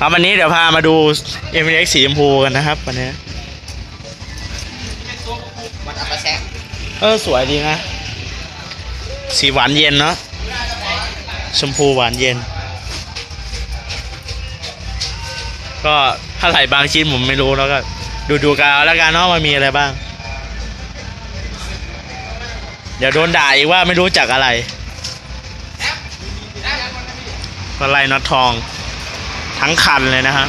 ครับวันนี้เดี๋ยวพามาดู m อ x สีชมพูกันนะครับวันนี้มันอัปเปอร์แซกเออสวยดีนะ สีหวานเย็นเนาะชมพูหวานเย็น ก็ถ้าไหลบางชิ้นผมไม่รู้แล้วก็ ดูดูกันแล้วกันเนาะมันมีอะไรบ้าง เดี๋ยวโดนด่าอีกว่าไม่รู้จักอะไรก็ไล่น็อตทอง ทั้งคันเลยนะครับ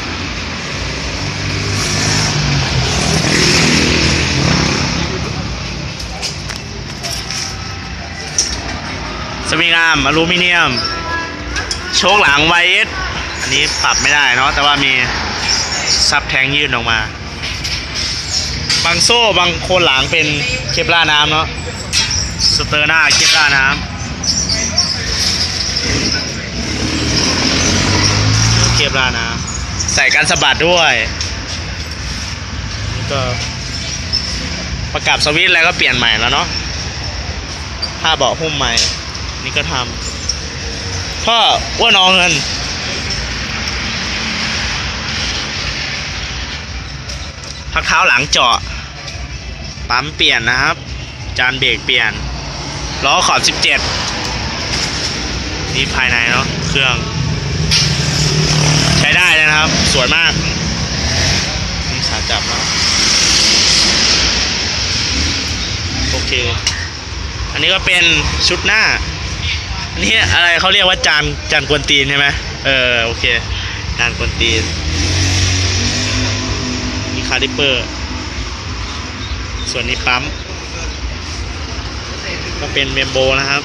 สวิงอาร์มอลูมิเนียม โชคหลังไวเอสอันนี้ปรับไม่ได้เนาะแต่ว่ามีซับแทงยื่นออกมา บางโซ่บางโคนหลังเป็นเคปล่าน้ำเนาะสเตอร์หน้าเคปล่าน้ำ ปลาร์น้ำใส่กันสะบัดด้วยนี่ก็ประกับสวิตช์อะไรก็เปลี่ยนใหม่แล้วเนาะผ้าเบาะหุ้มใหม่ นี่ก็ทำพ่ออ้วนเอาเงินพักเท้าหลังเจาะ ปั๊มเปลี่ยนนะครับ จานเบรกเปลี่ยนล้อขอบ 17 นี่ภายในเนาะเครื่องใช้ได้เลยนะครับ สวยมากนี่ขาจับนะโอเค อันนี้ก็เป็นชุดหน้า อันนี้อะไรเขาเรียกว่าจานจานกวนตีนใช่ไหมเออโอเค จานกวนตีนมีคาลิเปอร์ ส่วนนี้ปั๊ม ก็เป็นเมมโบนะครับ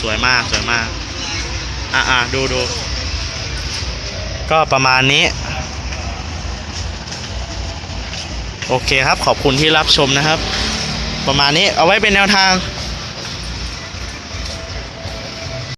สวยมากสวยมาก อะอะดูดู ก็ประมาณนี้ โอเคครับขอบคุณที่รับชมนะครับ ประมาณนี้เอาไว้เป็นแนวทาง